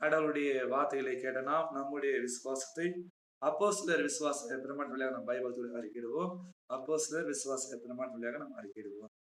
கடவுளுடைய வார்த்தைகளை கேட்ட நாம் நம்முடைய விசுவாசத்தை அப்போ சிலர் விசுவாச பிரமாண வழியாக நாம் பைபிள் அறிக்கிடுவோம் அப்போ சிலர் விசுவாச பிரமாண்ட வழியாக நாம் அறிக்கிடுவோம்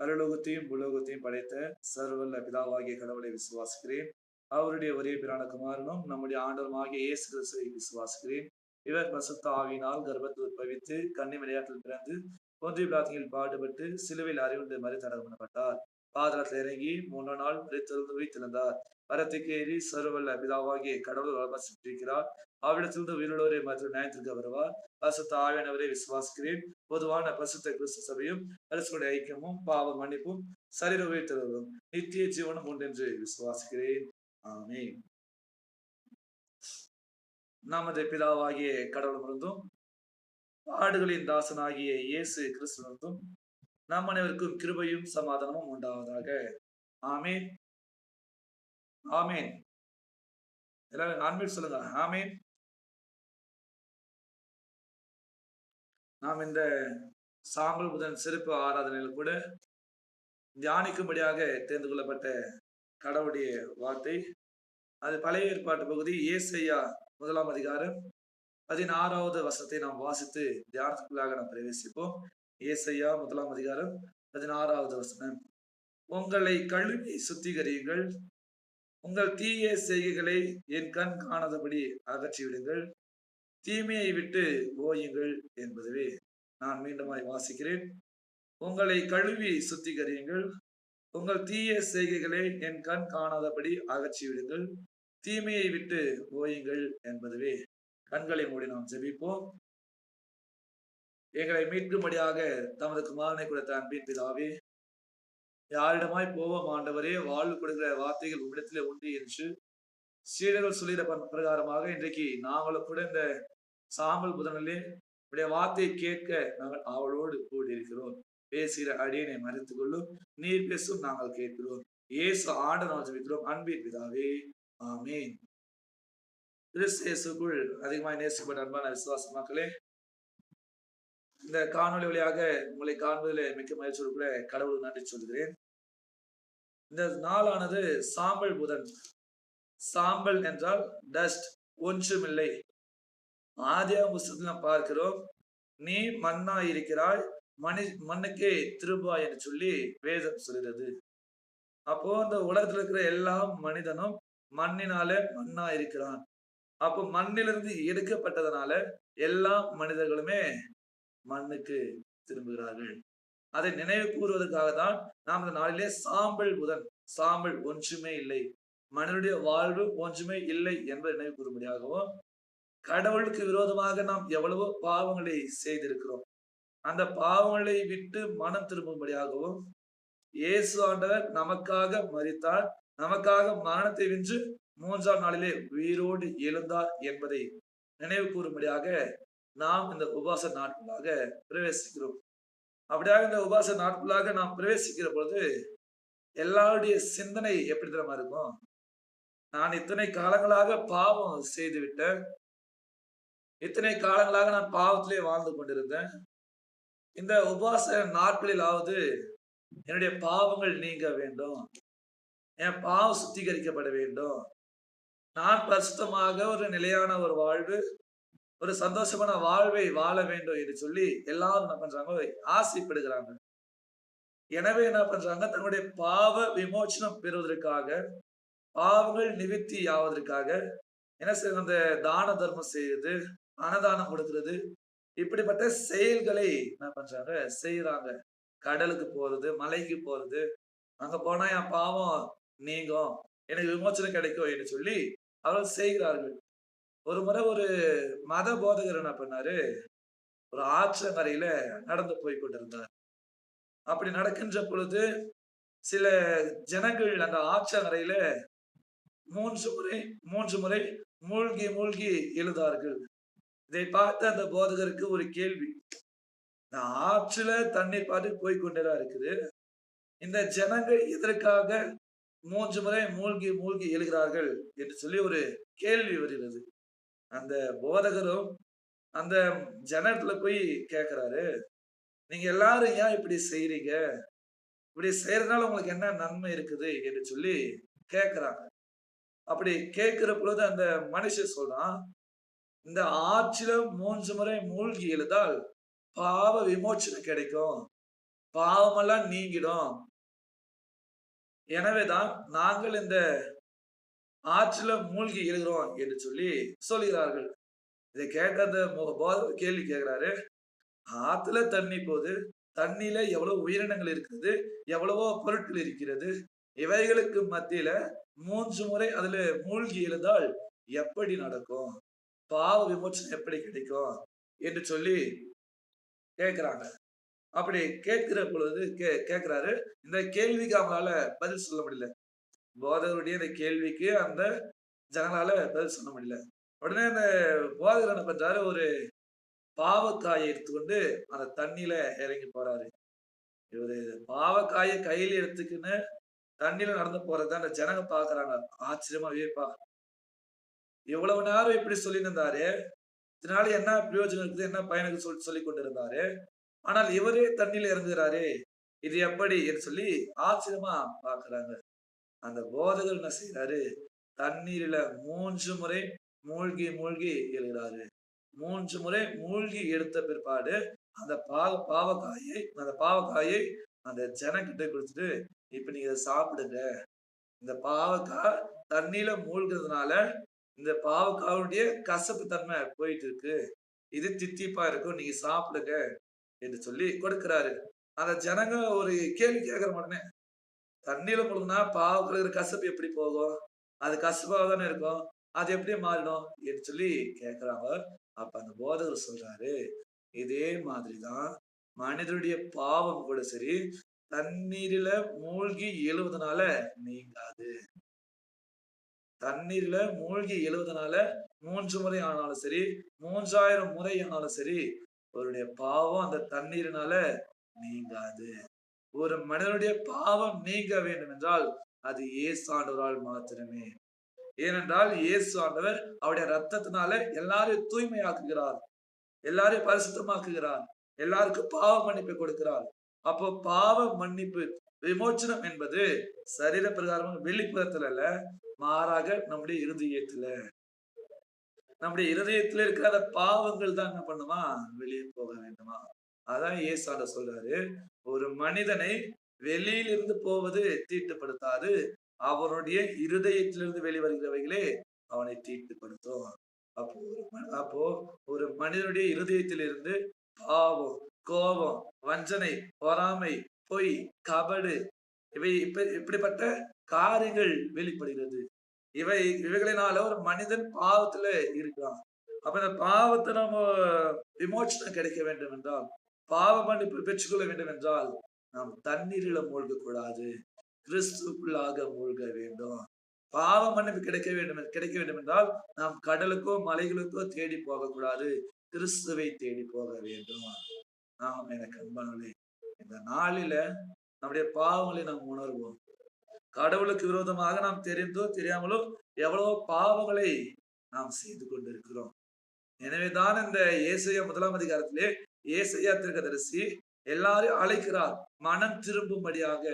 பரலோகத்தையும் புலோகத்தையும் படைத்த சர்வல்ல பிதாவாகிய கடவுளை விசுவாசிக்கிறேன். அவருடைய ஒரே பிரான குமாரனும் நம்முடைய ஆண்டவருமாகிய இயேசு கிறிஸ்துவை விசுவாசிக்கிறேன். இவர் பசுத்த ஆவியினால் கர்ப்பத்தில் உற்பவித்து கண்ணி விளையாட்டில் பிறந்து ஒன்றிய பிரார்த்தனையில் பாடுபட்டு சிலுவையில் அறிவுண்டு மறுத்தடகம் பண்ணப்பட்டார் பாதளத்தில் இறங்கி மூன்று நாள் மறித்திருந்து திறந்தார் வரத்துக்கு ஏறி சர்வல்ல பிதாவாகிய கடவுள் வசித்திருக்கிறார் அவ்விடத்திலிருந்து உயிரோரை மற்றும் நியாயத்திற்கு வருவார். பசுத்த ஆவியானவரை விசுவாசிக்கிறேன். பொதுவான பசுத்த கிறிஸ்து சபையும் அரசுடைய ஐக்கியமும் பாவ மன்னிப்பும் சரீர உயிர்த்தலும் நித்திய ஜீவனம் உண்டு என்று விசுவாசிக்கிறேன். ஆமே நமது பிதாவாகிய கடவுளிருந்தும் ஆடுகளின் தாசனாகிய இயேசு கிறிஸ்துவிலிருந்தும் நம் அனைவருக்கும் கிருபையும் சமாதானமும் உண்டாவதாக. ஆமே ஆமேன். எல்லாரும் ஆன்மீட் சொல்லுங்க. ஆமேன். நாம் இந்த சாம்பல் புதன் சிறப்பு ஆராதனையில் கூட தியானிக்கும்படியாக தேர்ந்து கொள்ளப்பட்ட கடவுளுடைய வார்த்தை. அது பழைய ஏற்பாட்டு பகுதி ஏசையா முதலாம் அதிகாரம் பதினாறாவது வசத்தை நாம் வாசித்து தியானத்துக்குள்ளாக நாம் பிரவேசிப்போம். ஏசையா முதலாம் அதிகாரம் பதினாறாவது வசனம். உங்களை கழுவி சுத்திகரியுங்கள். உங்கள் தீய செய்கைகளை என் கண் காணாதபடி அகற்றிவிடுங்கள். தீமையை விட்டு ஓயுங்கள் என்பதுவே நான் மீண்டுமாய் வாசிக்கிறேன். உங்களை கழுவி சுத்திகரியுங்கள். உங்கள் தீய செய்கைகளை என் கண் காணாதபடி அகற்றிவிடுங்கள். தீமையை விட்டு ஓயுங்கள் என்பதுவே கண்களை மூடி நாம் ஜெபிப்போம். எங்களை மீட்கும்படியாக தமது குமாரனை கொடுத்த அன்பின் பிதாவே யாரிடமாய் போவோம் ஆண்டவரே வாழ்வு கொடுக்கிற வார்த்தைகள் உம்மிடத்திலே உண்டு என்று சீடர்கள் சொல்லிட பிரகாரமாக இன்றைக்கு நாங்களும் கூட இந்த சாம்பல் புதனிலே உடைய வார்த்தையை கேட்க நாங்கள் அவளோடு கூடி இருக்கிறோம் பேசுகிற அடியனை மறைத்துக் கொள்ளும் நீர் பேசும் நாங்கள் கேட்கிறோம். இயேசு ஆண்டு நாம் அன்பின் பிதாவே ஆமீன். கிறிஸ்தேசுக்குள் அதிகமாக நேசிக்கப்பட்ட அன்பான விசுவாச மக்களே இந்த காணொலி வழியாக உங்களை காண்பதில் மிக்க மகிழ்ச்சியோடு கூட கடவுள் நன்றி சொல்கிறேன். இந்த நாளானது சாம்பல் புதன். சாம்பல் என்றால் டஸ்ட் ஒன்றுமில்லை. ஆதியா புஸ்தகத்தில் பார்க்கிறோம் நீ மண்ணா இருக்கிறாய் மணி மண்ணுக்கே திருபா என்று சொல்லி வேதம் சொல்கிறது. அப்போ இந்த உலகத்துல இருக்கிற எல்லா மனிதனும் மண்ணினால மண்ணா இருக்கிறான். அப்போ மண்ணிலிருந்து எடுக்கப்பட்டதுனால எல்லா மனிதர்களுமே மண்ணுக்கு திரும்புகிறார்கள். அதை நினைவு கூறுவதற்காக தான் நாம் இந்த நாளிலே சாம்பல் புதன் சாம்பல் ஒன்றுமே இல்லை. மனிதனுடைய வாழ்வு ஒன்றுமே இல்லை என்பதை நினைவு கூறும்படியாகவும் கடவுளுக்கு விரோதமாக நாம் எவ்வளவோ பாவங்களை செய்திருக்கிறோம். அந்த பாவங்களை விட்டு மனம் திரும்பும்படியாகவும் இயேசு ஆண்டவர் நமக்காக மறித்தார் நமக்காக மரணத்தை வென்று மூன்றாம் நாளிலே உயிரோடு எழுந்தார் என்பதை நினைவு கூறும்படியாக நாம் இந்த உபாச நாட்களாக பிரவேசிக்கிறோம். அப்படியாக இந்த உபாச நாட்களாக நாம் பிரவேசிக்கிற பொழுது எல்லாருடைய சிந்தனை எப்படி தரமா இருக்கும்? நான் இத்தனை காலங்களாக பாவம் செய்து விட்டேன். இத்தனை காலங்களாக நான் பாவத்திலே வாழ்ந்து கொண்டிருந்தேன். இந்த உபாச நாட்களிலாவது என்னுடைய பாவங்கள் நீங்க வேண்டும். என் பாவம் சுத்திகரிக்கப்பட வேண்டும். நான் பரிசுத்தமாக ஒரு நிலையான ஒரு வாழ்வு ஒரு சந்தோஷமான வாழ்வை வாழ வேண்டும் என்று சொல்லி எல்லாரும் என்ன பண்றாங்க? ஆசைப்படுகிறாங்க. எனவே என்ன பண்றாங்க? தன்னுடைய பாவ விமோச்சனம் பெறுவதற்காக பாவங்கள் நிவர்த்தி ஆவதற்காக என்ன செய்ய அந்த தான தர்மம் செய்யறது அன்னதானம் கொடுக்கறது. இப்படிப்பட்ட செயல்களை என்ன பண்றாங்க? செய்யறாங்க கடலுக்கு போறது மலைக்கு போறது. அங்க போனா என் பாவம் நீங்கும். எனக்கு விமோச்சனம் கிடைக்கும் என்று சொல்லி அவர்கள் செய்கிறார்கள். ஒரு முறை ஒரு மத போதகர் என்ன பண்ணாரு? ஒரு ஆற்றங்கரையில நடந்து போய் கொண்டிருந்தார். அப்படி நடக்கின்ற பொழுது சில ஜனங்கள் அந்த ஆற்றங்கரையில மூன்று முறை மூன்று முறை மூழ்கி மூழ்கி எழுதார்கள். இதை பார்த்து அந்த போதகருக்கு ஒரு கேள்வி. இந்த ஆற்றுல தண்ணீர் பார்த்து போய் கொண்டேதான் இருக்குது. இந்த ஜனங்கள் எதற்காக மூன்று முறை மூழ்கி மூழ்கி எழுகிறார்கள் என்று சொல்லி ஒரு கேள்வி வருகிறது. அந்த போதகரும் அந்த ஜனத்துல போய் கேக்குறாரு நீங்க எல்லாரும் ஏன் இப்படி செய்யறீங்க இப்படி செய்யறதுனால உங்களுக்கு என்ன நன்மை இருக்குது? என்று சொல்லி கேக்குறாங்க. அப்படி கேட்கிற பொழுது அந்த மனுஷன் சொல்றான் இந்த ஆற்றில மூன்று முறை மூழ்கி எழுதால் பாவ விமோச்சனம் கிடைக்கும். பாவமெல்லாம் நீங்கிடும். எனவேதான் நாங்கள் இந்த ஆற்றில மூழ்கி எழுகிறோம் என்று சொல்லி சொல்கிறார்கள். இதை கேட்காத போதவர் கேள்வி கேட்கிறாரு. ஆத்துல தண்ணி போகுது தண்ணியில எவ்வளவு உயிரினங்கள் இருக்குது எவ்வளவோ பொருட்கள் இருக்கிறது இவைகளுக்கு மத்தியில மூன்று முறை அதுல மூழ்கி எழுந்தால் எப்படி நடக்கும்? பாவ விமோச்சனம் எப்படி கிடைக்கும்? என்று சொல்லி கேட்கிறாங்க. அப்படி கேட்கிற பொழுது கே கேட்கிறாரு. இந்த கேள்விக்கு அவங்களால பதில் சொல்ல முடியல. போதகருடைய இந்த கேள்விக்கு அந்த ஜனங்களால பதில் சொல்ல முடியல. உடனே அந்த போதகர் என்ன பண்றாரு? ஒரு பாவக்காயை எடுத்துக்கொண்டு அந்த தண்ணியில இறங்கி போறாரு. இவரு பாவக்காயை கையில எடுத்துக்கின்னு தண்ணியில நடந்து போறத அந்த ஜனங்க பாக்குறாங்க ஆச்சரியமா வியப்பா இவ்வளவு நேரம் இப்படி சொல்லியிருந்தாரு. இதனால என்ன பிரயோஜனம் இருக்குது? என்ன பயனுக்கு சொல்லி சொல்லி கொண்டிருந்தாரு. ஆனால் இவரே தண்ணியில இறங்குகிறாரு. இது எப்படி? என்று சொல்லி ஆச்சரியமா பாக்குறாங்க அந்த போதகர் என்ன செய்யறாரு தண்ணீரில மூன்று முறை மூழ்கி மூழ்கி எழுகிறாரு. மூன்று முறை மூழ்கி எடுத்த பிற்பாடு அந்த பாவ பாவக்காயை அந்த பாவக்காயை அந்த ஜனக்கிட்ட கொடுத்துட்டு இப்ப நீங்க இதை சாப்பிடுங்க. இந்த பாவக்காய் தண்ணியில மூழ்கிறதுனால இந்த பாவக்காவுடைய கசப்பு தன்மை போயிட்டு இருக்கு இது தித்திப்பா இருக்கும். நீங்க சாப்பிடுங்க. என்று சொல்லி கொடுக்கிறாரு. அந்த ஜனங்க ஒரு கேள்வி கேட்கற உடனே தண்ணியில முழுங்கினா இருக்கிற கசப்பு எப்படி போகும்? அது கசப்பாக தானே இருக்கும். அது எப்படி மாறிடும் என்று சொல்லி கேட்கிறாங்க அப்ப அந்த போதகர் சொல்றாரு இதே மாதிரிதான் மனிதனுடைய பாவம் கூட சரி தண்ணீரில மூழ்கி எழுவதனால நீங்காது. தண்ணீர்ல மூழ்கி எழுவதனால மூன்று முறை ஆனாலும் சரி மூன்றாயிரம் முறை ஆனாலும் சரி அவருடைய பாவம் அந்த தண்ணீரினால நீங்காது. ஒரு மனிதனுடைய பாவம் நீங்க வேண்டும் என்றால் அது ஏசாண்டவரால் மாத்திரமே. ஏனென்றால் இயேசு ஆண்டவர் அவருடைய ரத்தத்தினால எல்லாரையும் தூய்மையாக்குகிறார். எல்லாரையும் பரிசுத்தமாக்குகிறார். எல்லாருக்கும் பாவ மன்னிப்பை கொடுக்கிறார். அப்போ பாவ மன்னிப்பு விமோச்சனம் என்பது சரீர பிரகாரம் வெளிப்புறத்துல அல்ல மாறாக நம்முடைய இருதயத்துல. நம்முடைய இருதயத்துல இருக்கிற அந்த பாவங்கள் தான் என்ன பண்ணுமா? வெளியே போக வேண்டுமா? அதான் ஏசாண்ட சொல்றாரு. ஒரு மனிதனை வெளியிலிருந்து போவது தீட்டுப்படுத்தாது. அவனுடைய இருதயத்திலிருந்து வெளிவருகிறவைகளே அவனை தீட்டுப்படுத்தும். அப்போ ஒரு அப்போ ஒரு மனிதனுடைய இருதயத்திலிருந்து பாவம் கோபம் வஞ்சனை பொறாமை பொய் கபடு இவை இப்ப இப்படிப்பட்ட காரியங்கள் வெளிப்படுகிறது. இவை இவைகளினால ஒரு மனிதன் பாவத்துல இருக்கிறான். அப்ப இந்த பாவத்தை நம்ம விமோச்சனம் கிடைக்க வேண்டும் என்றால் பாவ மன்னிப்பு பெற்றுக்கொள்ள வேண்டும் என்றால் நாம் தண்ணீரில மூழ்க கூடாது கிறிஸ்துக்குள்ளாக மூழ்க வேண்டும். பாவ மன்னிப்பு கிடைக்க வேண்டும் கிடைக்க வேண்டும் என்றால் நாம் கடலுக்கோ மலைகளுக்கோ தேடி போகக்கூடாது. கிறிஸ்துவை தேடி போக வேண்டும். நாம் எனக்கு அன்பானே இந்த நாளில நம்முடைய பாவங்களை நாம் உணர்வோம். கடவுளுக்கு விரோதமாக நாம் தெரிந்தோ தெரியாமலோ எவ்வளவோ பாவங்களை நாம் செய்து கொண்டிருக்கிறோம். எனவேதான் இந்த ஏசையா முதலாம் அதிகாரத்திலே ஏசையா திருக்கதரிசி எல்லாரையும் அழைக்கிறார் மனம் திரும்பும்படியாக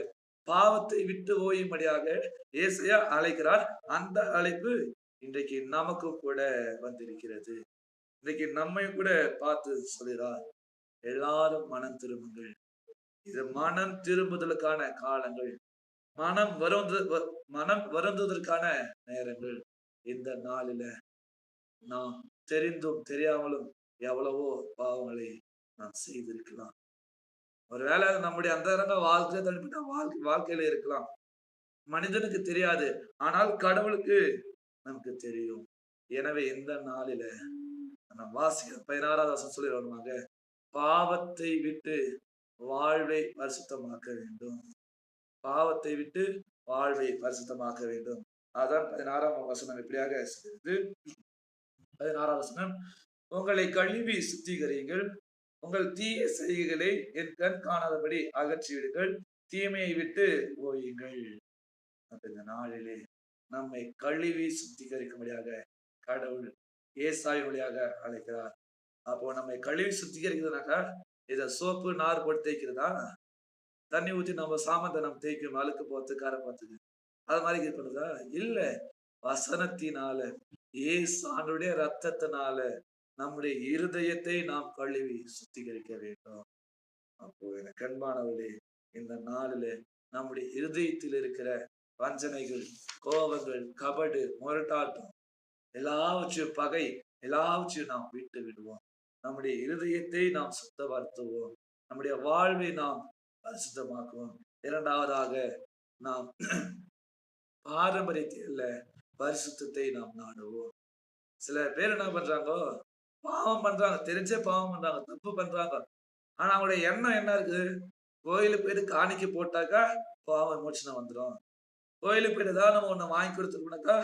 பாவத்தை விட்டு ஓயும்படியாக ஏசையா அழைக்கிறார். அந்த அழைப்பு இன்றைக்கு நமக்கு கூட வந்திருக்கிறது. இன்றைக்கு நம்மை கூட பார்த்து சொல்கிறார். எல்லாரும் மனம் திரும்புங்கள். இது மனம் திரும்புதலுக்கான காலங்கள். மனம் வருந்து மனம் வருந்துவதற்கான நேரங்கள். இந்த நாளில நாம் தெரிந்தும் தெரியாமலும் எவ்வளவோ பாவங்களை நாம் செய்திருக்கலாம். ஒருவேளை நம்முடைய அந்தரங்க வாழ்க்கை தனிப்பட்ட வாழ்க்கை வாழ்க்கையில இருக்கலாம். மனிதனுக்கு தெரியாது. ஆனால் கடவுளுக்கு நமக்கு தெரியும். எனவே இந்த நாளில நம்ம வாசிக்க பதினாறாவது வருஷம் சொல்லி பாவத்தை விட்டு வாழ்வை பரிசுத்தமாக்க வேண்டும். பாவத்தை விட்டு வாழ்வை பரிசுத்தமாக்க வேண்டும். அதான் பதினாறாம் வசனம். எப்படியாக பதினாறாம் வசனம். உங்களை கழுவி சுத்திகரியுங்கள். உங்கள் தீய செய்கைகளை என் கண் காணாதபடி அகற்றிவிடுங்கள். தீமையை விட்டு ஓயுங்கள். இந்த நாளிலே நம்மை கழுவி சுத்திகரிக்கும்படியாக கடவுள் ஏசாய் வழியாக அழைக்கிறார். அப்போ நம்மை கழுவி சுத்திகரிக்கிறதுனாக்கா இத சோப்பு நார் போட்டு தேய்க்கிறதா? தண்ணி ஊற்றி நம்ம சாமந்தை நம்ம தேய்க்கும் அழுக்கு போத்து காரம் போத்துக்கு. அது மாதிரி இது இல்ல வசனத்தினால ஏசானுடைய ரத்தத்தினால நம்முடைய இருதயத்தை நாம் கழுவி சுத்திகரிக்க வேண்டும். அப்போ எனக்கு கண்மானவர்களே இந்த நாளில நம்முடைய இருதயத்தில் இருக்கிற வஞ்சனைகள் கோபங்கள் கபடு முரட்டாட்டம் எல்லாவற்றையும் பகை எல்லாவற்றையும் நாம் விட்டு விடுவோம். நம்முடைய இருதயத்தை நாம் சுத்தப்படுத்துவோம். நம்முடைய வாழ்வை நாம் பரிசுத்தமாக்குவோம். இரண்டாவதாக நாம் பாரம்பரியத்தில் பரிசுத்தத்தை நாம் நாடுவோம். சில பேர் என்ன பண்றாங்கோ பாவம் பண்றாங்க தெரிஞ்சே பாவம் பண்றாங்க தப்பு பண்றாங்க. ஆனா அவங்களுடைய எண்ணம் என்ன இருக்கு கோயிலுக்கு போயிட்டு காணிக்க போட்டாக்கா பாவம் மோட்சணம் வந்துடும் கோயிலுக்கு போயிட்டு ஏதாவது நம்ம ஒண்ணு வாங்கி கொடுத்துருக்கோம்னாக்கா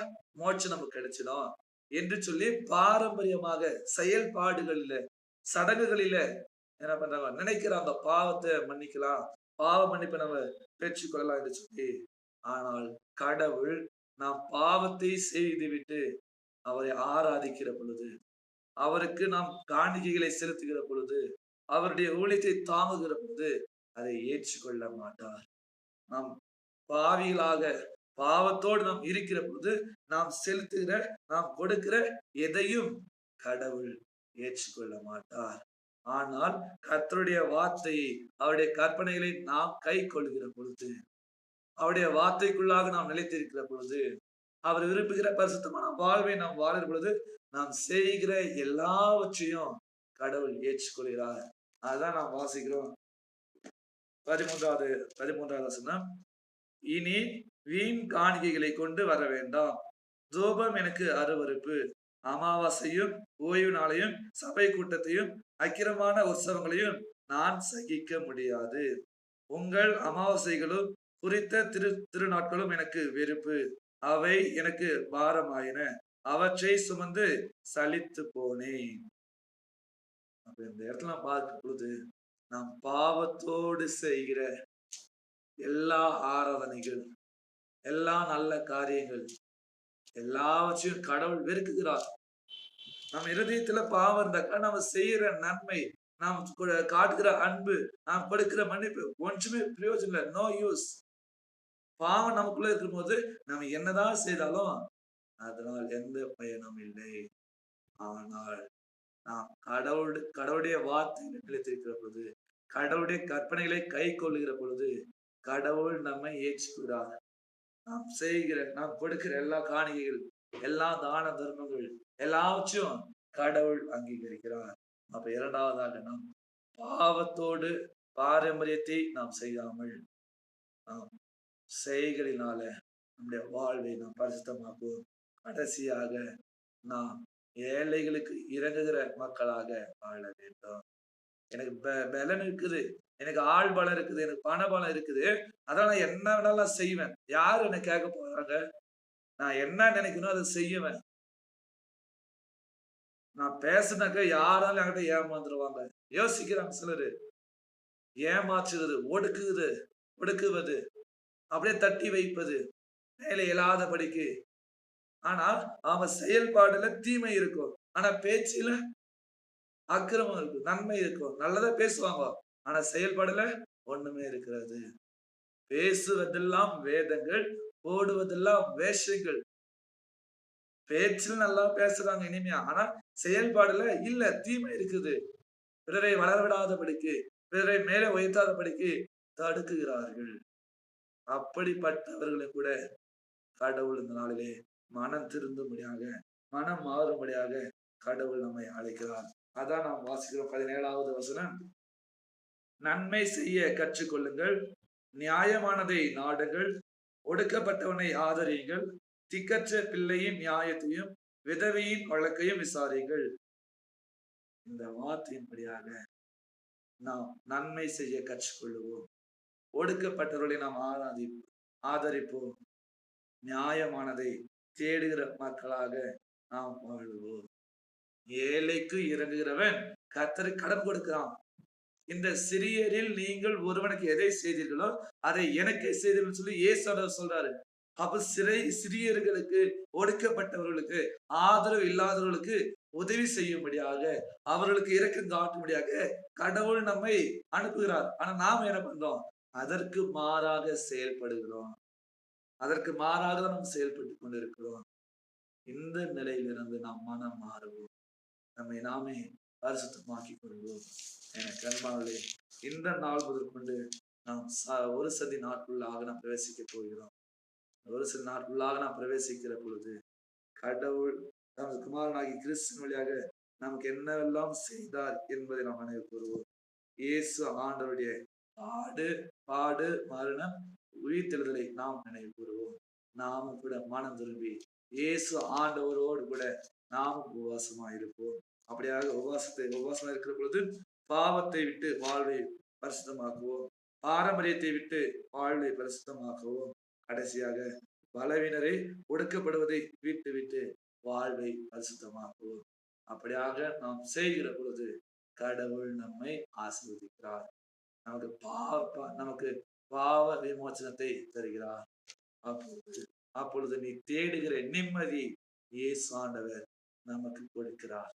மோட்சம் நமக்கு கிடைச்சிடும். என்று சொல்லி பாரம்பரியமாக செயல்பாடுகளில சடங்குகளில என்ன பண்றாங்க? நினைக்கிறாங்க பாவத்தை மன்னிக்கலாம். பாவ மன்னிப்பை நம்ம பெற்றுக்கொள்ளலாம் என்று சொல்லி. ஆனால் கடவுள் நாம் பாவத்தை செய்துவிட்டு அவரை ஆராதிக்கிற பொழுது அவருக்கு நாம் காணிக்கைகளை செலுத்துகிற பொழுது அவருடைய ஊழியத்தை தாங்குகிற பொழுது அதை ஏற்றுக்கொள்ள மாட்டார். நாம் பாவிகளாக பாவத்தோடு நாம் இருக்கிற பொழுது நாம் செலுத்துகிற நாம் கொடுக்கிற எதையும் கடவுள் ஏற்றுக்கொள்ள மாட்டார். ஆனால் கர்த்தருடைய வார்த்தையை அவருடைய கற்பனைகளை நாம் கை கொள்கிற பொழுது அவருடைய வார்த்தைக்குள்ளாக நாம் நிலைத்திருக்கிற பொழுது அவர் விரும்புகிற பரிசுத்தமான வாழ்வை நாம் வாழும் பொழுது நாம் செய்கிற எல்லாவற்றையும் கடவுள் ஏற்றுக்கொள்கிறார். அதான் நாம் வாசிக்கிறோம். பதிமூன்றாவது பதிமூன்றாவது வசனம். இனி வீண் காணிக்கைகளை கொண்டு வர வேண்டாம். தூபம் எனக்கு அருவருப்பு. அமாவாசையும் ஓய்வு நாளையும் சபை கூட்டத்தையும் அக்கிரமான உற்சவங்களையும் நான் சகிக்க முடியாது. உங்கள் அமாவாசைகளும் குறித்த திரு திருநாட்களும் எனக்கு வெறுப்பு. அவை எனக்கு பாரமாயின. அவற்றை சுமந்து சலித்து போனேன். அப்ப இந்த இடத்துல பார்க்கும் பொழுது நாம் பாவத்தோடு செய்கிற எல்லா ஆராதனைகள் எல்லா நல்ல காரியங்கள் எல்லாவற்றையும் கடவுள் வெறுக்குகிறார். நம்ம இருதயத்துல பாவம் இருந்தாக்கா நம்ம செய்யற நன்மை நாம் காட்டுகிற அன்பு நாம் கொடுக்கிற மன்னிப்பு ஒன்றுமே பிரயோஜனம் இல்லை நோ யூஸ் பாவம் நமக்குள்ள இருக்கும்போது நம்ம என்னதான் செய்தாலும் அதனால் எந்த பயனும் இல்லை. ஆனால் நாம் கடவுள் கடவுளுடைய வார்த்தை நிலைத்திருக்கிற பொழுது கடவுளுடைய கற்பனைகளை கை கொள்ளுகிற பொழுது கடவுள் நம்மை ஏற்றுக்கிறார் நாம் செய்கிற நாம் கொடுக்கிற எல்லா காணிக்கைகள் எல்லா தான தர்மங்கள் எல்லாவற்றையும் கடவுள் அங்கீகரிக்கிறார். அப்ப இரண்டாவதாக நாம் பாவத்தோடு பாரம்பரியத்தை நாம் செய்யாமல் நாம் செய்களினால நம்முடைய வாழ்வை நாம் பரிசுத்தமாக்குவோம். கடைசியாக நாம் ஏழைகளுக்கு இறங்குகிற மக்களாக வாழ வேண்டும். எனக்கு பலன் இருக்குது. எனக்கு ஆள் பலம் இருக்குது. எனக்கு பண பலம் இருக்குது. அதெல்லாம் நான் என்ன வேணாலும் நான் செய்வேன். யார் என்ன கேட்க போறாங்க? நான் என்ன நினைக்கணும் அதை செய்வேன். நான் பேசுனாக்க யாராலும் என்கிட்ட ஏமாந்துருவாங்க. யோசிக்கிறாங்க சிலரு. ஏமாற்றுகிறது ஒடுக்குது ஒடுக்குவது அப்படியே தட்டி வைப்பது மேலே இயலாதபடிக்கு ஆனா அவன் செயல்பாடுல தீமை இருக்கும். ஆனா பேச்சுல அக்கிரமம் இருக்கும் நன்மை இருக்கும். நல்லதா பேசுவாங்க. ஆனா செயல்பாடுல ஒண்ணுமே இருக்கிறது பேசுவதெல்லாம் வேதங்கள் ஓடுவதெல்லாம் வேஷங்கள். பேச்சில் நல்லா பேசுறாங்க இனிமையா. ஆனா செயல்பாடுல இல்ல தீமை இருக்குது. பிறரை வளரவிடாதபடிக்கு பிறரை மேலே உயர்த்தாதபடிக்கு தடுக்குகிறார்கள். அப்படிப்பட்டவர்களை கூட கடவுள் இந்த நாளிலே மனம் திருந்தும்படியாக மனம் மாறும்படியாக கடவுள் நம்மை அழைக்கிறார். அதான் நாம் வாசிக்கிறோம் பதினேழாவது வசனம். நன்மை செய்ய கற்றுக்கொள்ளுங்கள் நியாயமானதை நாடுங்கள் ஒடுக்கப்பட்டவனை ஆதரியுங்கள் திக்கற்ற பிள்ளையின் நியாயத்தையும் விதவையின் வழக்கையும் விசாரியுங்கள். இந்த வார்த்தையின்படியாக நாம் நன்மை செய்ய கற்றுக்கொள்ளுவோம். ஒடுக்கப்பட்டவர்களை நாம் ஆராதி ஆதரிப்போம். நியாயமானதை தேடுகிற மக்களாக நாம் வாழுவோம். ஏழைக்கு இறங்குகிறவன் கத்தரை கடன் கொடுக்கிறான். இந்த சிறியரில் நீங்கள் ஒருவனுக்கு எதை செய்தீர்களோ அதை எனக்கே செய்தீர்கள் சொல்லி ஏசானவர் சொல்றாரு. அப்ப சிறை சிறியர்களுக்கு ஒடுக்கப்பட்டவர்களுக்கு ஆதரவு இல்லாதவர்களுக்கு உதவி செய்யும்படியாக அவர்களுக்கு இறக்கம் காட்டும்படியாக கடவுள் நம்மை அனுப்புகிறார். ஆனா நாம் என்ன பண்றோம்? அதற்கு மாறாக செயல்படுகிறோம். அதற்கு மாறாக நாம் செயல்பட்டு கொண்டிருக்கிறோம். இந்த நிலையிலிருந்து நாம் மனம் மாறுவோம். நம்மை நாமே பரிசுத்தமாக்கிக் கொள்வோம். எனக்கு அன்பானே இந்த நாள் முதற்கொண்டு நாம் ச- ஒரு சதி நாட்குள்ளாக நாம் பிரவேசிக்க போகிறோம். ஒரு சில நாட்குள்ளாக நாம் பிரவேசிக்கிற பொழுது கடவுள் நமது குமாரனாகி கிறிஸ்து வழியாக நமக்கு என்னவெல்லாம் செய்தார் என்பதை நாம் நினைவு கூறுவோம். இயேசு ஆண்டவருடைய ஆடு பாடு மரணம் உயிர்த்தெழுதலை நாம் நினைவு கூறுவோம் நாமும் கூட மனம் திரும்பி இயேசு ஆண்டவரோடு கூட நாமும் உபவாசமா இருப்போம். அப்படியாக உபவாசத்தை உபவாசமா இருக்கிற பொழுது பாவத்தை விட்டு வாழ்வை பரிசுத்தமாக்குவோம். பாரம்பரியத்தை விட்டு வாழ்வை பரிசுத்தமாக்குவோம். கடைசியாக பலவினரை ஒடுக்கப்படுவதை விட்டு விட்டு வாழ்வை பரிசுத்தமாக்குவோம். அப்படியாக நாம் செய்கிற பொழுது கடவுள் நம்மை ஆசிர்வதிக்கிறார். நமக்கு பா- நமக்கு பாவ விமோச்சனத்தை தருகிறார். அப்பொழுது அப்பொழுது நீ தேடுகிற நிம்மதி இயேசு நமக்கு கொடுக்கிறார்.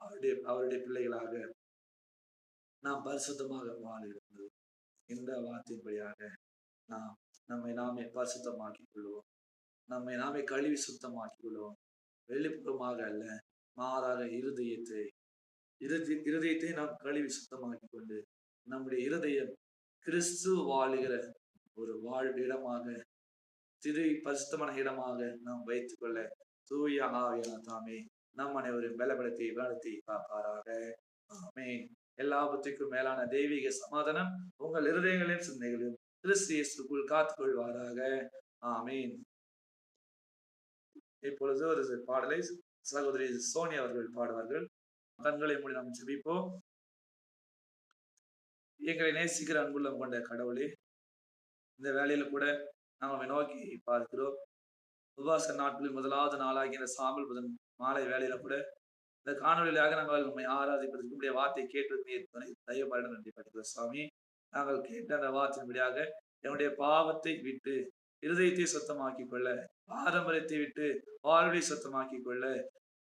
அவருடைய அவருடைய பிள்ளைகளாக நாம் பரிசுத்தமாக வாழுகிறது இந்த வார்த்தையின்படியாக நாம் நம்மை நாமே பரிசுத்தமாக்கிக் கொள்வோம். நம்மை நாமே கழுவி சுத்தமாக்கிக் கொள்வோம். வெளிப்புறமாக அல்ல மாறாக இருதயத்தை இருதி இருதயத்தை நாம் கழுவி சுத்தமாக்கிக் கொண்டு நம்முடைய இருதயம் கிறிஸ்து வாழுகிற ஒரு வாழ்வு இடமாக திரு பரிசுத்தமான இடமாக நாம் வைத்துக் கொள்ள தூய ஆவியான தாமே நம் அனைவரும் பலப்படுத்தி வளர்த்தி காப்பாராக. ஆமே எல்லா மேலான தெய்வீக சமாதானம் உங்கள் இருதயங்களையும் சிந்தைகளையும் கிறிஸ்து இயேசுக்குள் காத்துக் கொள்வாராக ஆமீன். இப்பொழுது ஒரு பாடலை சகோதரி சோனி அவர்கள் பாடுவார்கள். கண்களை மூடி நாம் ஜெபிப்போம். எங்களை நேசிக்கிற அன்புள்ளம் கொண்ட கடவுளே இந்த வேலையில கூட நாம் உம்மை நோக்கி பார்க்கிறோம். உபவாச நாட்களில் முதலாவது நாளாகி இந்த சாம்பல் புதன் மாலை வேலையில கூட இந்த காணொலியாக நாங்கள் உண்மை ஆராதிப்பதற்கு உடைய வார்த்தை கேட்டு நீர் துணை தயவுபாடு நன்றி படுகிறோம் சுவாமி நாங்கள் கேட்ட அந்த வார்த்தையின்படியாக என்னுடைய பாவத்தை விட்டு இருதயத்தை சுத்தமாக்கிக் கொள்ள பாரம்பரியத்தை விட்டு வாழ்வை சுத்தமாக்கிக் கொள்ள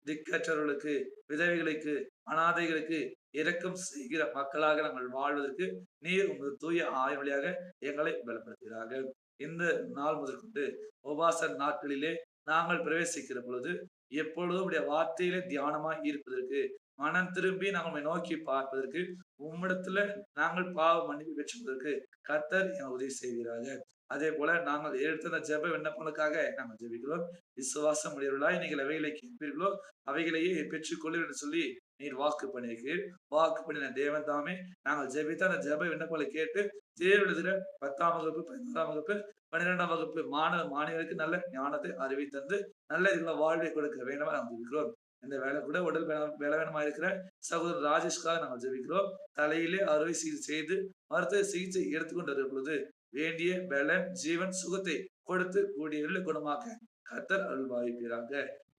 திக்கற்றவர்களுக்கு விதவைகளுக்கு அனாதைகளுக்கு இரக்கம் செய்கிற மக்களாக நாங்கள் வாழ்வதற்கு நீர் உமது தூய ஆய் வழியாக எங்களை பலப்படுத்துகிறார்கள். இந்த நாள் முதற்கொண்டு உபாச நாட்களிலே நாங்கள் பிரவேசிக்கிற பொழுது எப்பொழுதும் உடைய வார்த்தையிலே தியானமாய் இருப்பதற்கு மனம் திரும்பி நாங்கள் நோக்கி பார்ப்பதற்கு உம்மிடத்துல நாங்கள் பாவ மன்னிப்பு பெற்றுவதற்கு கர்த்தர் எங்கள் உதவி செய்கிறாங்க அதே போல நாங்கள் எடுத்த ஜெப விண்ணப்பங்களுக்காக நாங்கள் ஜெபிக்கிறோம். விசுவாசம் உடையவர்களாய் நீங்கள் அவைகளை கேட்பீர்களோ அவைகளையே பெற்றுக்கொள்ளும் என்று சொல்லி நீர் வாக்கு பண்ணியிருக்கீர் வாக்கு பண்ணின தேவன் தாமே. நாங்கள் ஜெபித்த அந்த ஜெப விண்ணப்பங்களை கேட்டு தேர்வெழுதுல பத்தாம் வகுப்பு பதினோராம் வகுப்பு பன்னிரெண்டாம் வகுப்பு மாணவ மாணவர்களுக்கு நல்ல ஞானத்தை அறிவித்தந்து நல்ல இதுல வாழ்வை கொடுக்க வேண்டுமா நாங்கள் ஜெபிக்கிறோம். இந்த வேலை கூட உடல் வேலை பலவீனமா இருக்கிற சகோதரர் ராஜேஷ்காக நாங்கள் ஜெபிக்கிறோம். தலையிலே அறுவை சிகிச்சை செய்து மருத்துவ சிகிச்சை எடுத்துக்கொண்டு பொழுது வேண்டிய பலன் ஜீவன் சுகத்தை கொடுத்து கூடியவர்களை குணமாக்க கத்தர் அருள் பாவிப்பீராங்க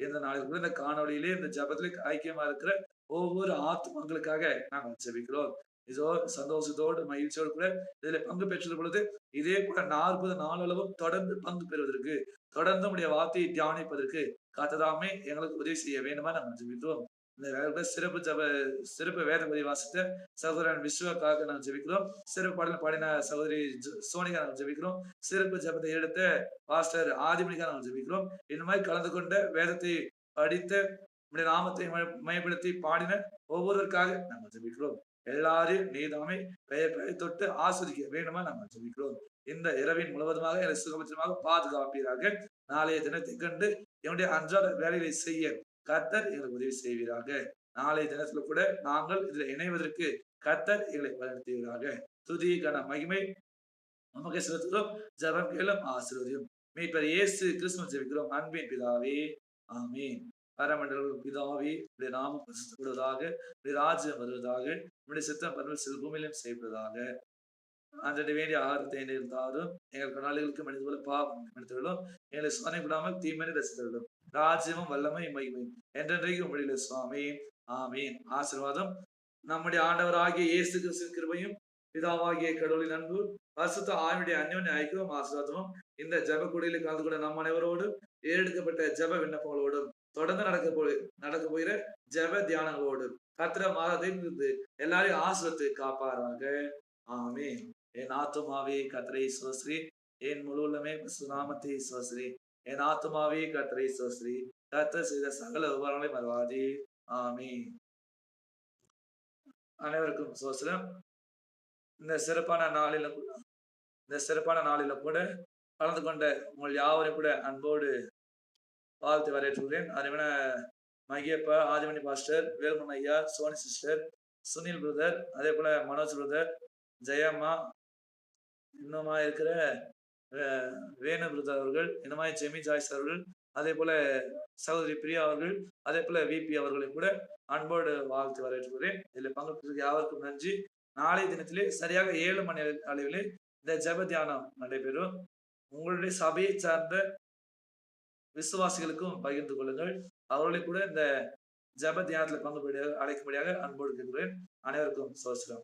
இந்த நாளில் கூட இந்த காணொலியிலே இந்த ஜபத்திலே ஐக்கியமா இருக்கிற ஒவ்வொரு ஆத்மாக்களுக்காக நாங்கள் ஜெபிக்கிறோம். இதோ சந்தோஷத்தோடு மகிழ்ச்சியோடு கூட இதுல பங்கு பெற்றது பொழுது இதே போல நாற்பது நாளளவும் தொடர்ந்து பங்கு பெறுவதற்கு தொடர்ந்து உடைய வார்த்தையை தியானிப்பதற்கு காத்ததாமே எங்களுக்கு உதவி செய்ய வேண்டுமா நாங்கள் ஜெபிக்கிறோம். இந்த சிறப்பு ஜப சிறப்பு வேதபதி வாசித்த சகோதரன் விஸ்வக்காக நாங்கள் ஜெபிக்கிறோம். சிறப்பு பாடல் பாடின சகோதரி சோனிகா நாங்கள் ஜெபிக்கிறோம். சிறப்பு ஜபத்தை எடுத்த பாஸ்டர் ஆதிமணிகா நாங்கள் ஜெபிக்கிறோம். இந்த மாதிரி கலந்து கொண்ட வேதத்தை படித்த நம்முடைய நாமத்தை மயப்படுத்தி பாடின ஒவ்வொருவருக்காக நாங்கள் ஜெபிக்கிறோம். எல்லாரையும் நீதாமை பெயர் பெயர் தொட்டு ஆஸ்வதிக்க வேண்டுமா நாங்கள் ஜெபிக்கிறோம். இந்த இரவின் முழுவதுமாக என்னை சுகபத்திரமாக பாதுகாப்பீராக. நாளைய தினத்தை கண்டு என்னுடைய அன்றாட வேலைகளை செய்ய கத்தர் எங்களுக்கு உதவி செய்வீராக. நாளைய தினத்துல கூட நாங்கள் இதுல இணைவதற்கு கத்தர் எங்களை வளர்த்தீராக துதி கன மகிமை நமக்கு செலுத்துகிறோம். ஜபம் கேளும் ஆசீர்வதியும். மீட்பர் இயேசு கிறிஸ்துமஸ் ஜெபிக்கிறோம். அன்பின் பிதாவே ஆமீன். பரமண்டல பிதாவே உடைய நாமம் பரிசுத்தப்படுவதாக உடைய ராஜ்யம் வருவதாக உடைய சித்தம் பரவல் சிறு பூமியிலும் செய்வதாக அன்றடி வேண்டிய ஆகாரத்தை இருந்தாலும் எங்கள் கணாளிகளுக்கு மனித போல பாவம் மனிதர்களும் எங்களை சோதனை விடாமல் தீமனை ரசித்தர்களும் ராஜ்யமும் வல்லமை மகிமை என்றென்றைக்கும் முடியல சுவாமி. ஆமீன். ஆசிர்வாதம் நம்முடைய ஆண்டவராகிய இயேசு கிறிஸ்துவின் கிருபையும் பிதாவாகிய கடவுளின் அன்பு பரிசுத்த ஆவினுடைய அந்யோன்ய ஐக்கியம் ஆசீர்வாதமும் இந்த ஜப குடியில் கலந்து கொண்ட நம் அனைவரோடு ஏறெடுக்கப்பட்ட ஜப விண்ணப்பங்களோடும் தொடர்ந்து நடக்க போ நடக்க போகிற ஜப தியானங்களோடும் கத்திர மாதத்தையும் இருந்து எல்லாரையும் ஆசிரத்து காப்பாராக ஆமீன். என் ஆத்துமாவே கத்திரை சுவஸ்ரீ என் முழு உள்ளமே நாமத்தை சுவஸ்ரீ என் ஆத்மாவே கத்திரை சோஸ்ரீ கர்த்தர் செய்த சகல உபகாரங்களை மறவாதி ஆமி அனைவருக்கும் சோசலம் இந்த சிறப்பான நாளில இந்த சிறப்பான நாளில கூட கலந்து கொண்ட உங்கள் யாவரையும் கூட அன்போடு வாழ்த்து வரவேற்றுகிறேன் அதுவன மகியப்பா ஆதிமணி பாஸ்டர் வேல்மன் ஐயா சோனி சிஸ்டர் சுனில் பிரதர் அதே போல மனோஜ் பிரதர் ஜெயம்மா இன்னுமா இருக்கிற அஹ், அவர்கள் இந்த மாதிரி ஜெமி ஜாய்ஸ் அவர்கள் அதே போல சகோதரி பிரியா அவர்கள் அதே போல விபி அவர்களை கூட அன்போடு வாழ்த்து வரவேற்றுகிறேன் இதில் பங்கு யாருக்கும் யாவருக்கும் நன்றி. நாளைய தினத்திலே சரியாக ஏழு மணி அளவிலே இந்த ஜெப தியானம் நடைபெறும். உங்களுடைய சபையை சார்ந்த விசுவாசிகளுக்கும் பகிர்ந்து கொள்ளுங்கள். அவர்களை கூட இந்த ஜப தியானத்தில் பங்கு அழைக்கும்படியாக அன்போடு கேட்கிறேன். அனைவருக்கும் சோசிடம்